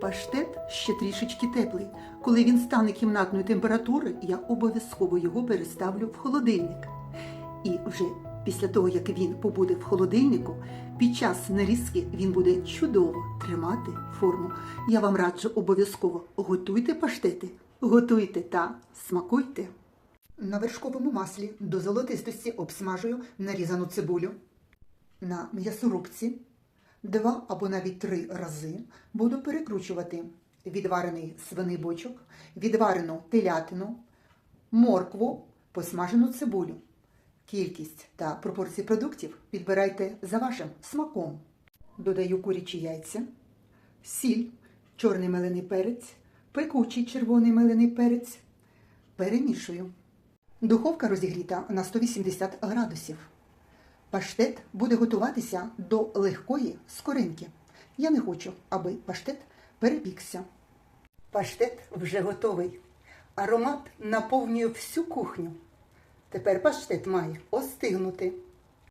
Паштет ще трішечки теплий. Коли він стане кімнатної температури, я обов'язково його переставлю в холодильник. І вже після того, як він побуде в холодильнику, під час нарізки він буде чудово тримати форму. Я вам раджу обов'язково готуйте паштети, готуйте та смакуйте. На вершковому маслі до золотистості обсмажую нарізану цибулю. На м'ясорубці два або навіть три рази буду перекручувати відварений свиний бочок, відварену телятину, моркву, посмажену цибулю. Кількість та пропорції продуктів підбирайте за вашим смаком. Додаю курячі яйця, сіль, чорний мелений перець, пекучий червоний мелений перець. Перемішую. Духовка розігріта на 180 градусів. Паштет буде готуватися до легкої скоринки. Я не хочу, аби паштет перепікся. Паштет вже готовий. Аромат наповнює всю кухню. Тепер паштет має остигнути.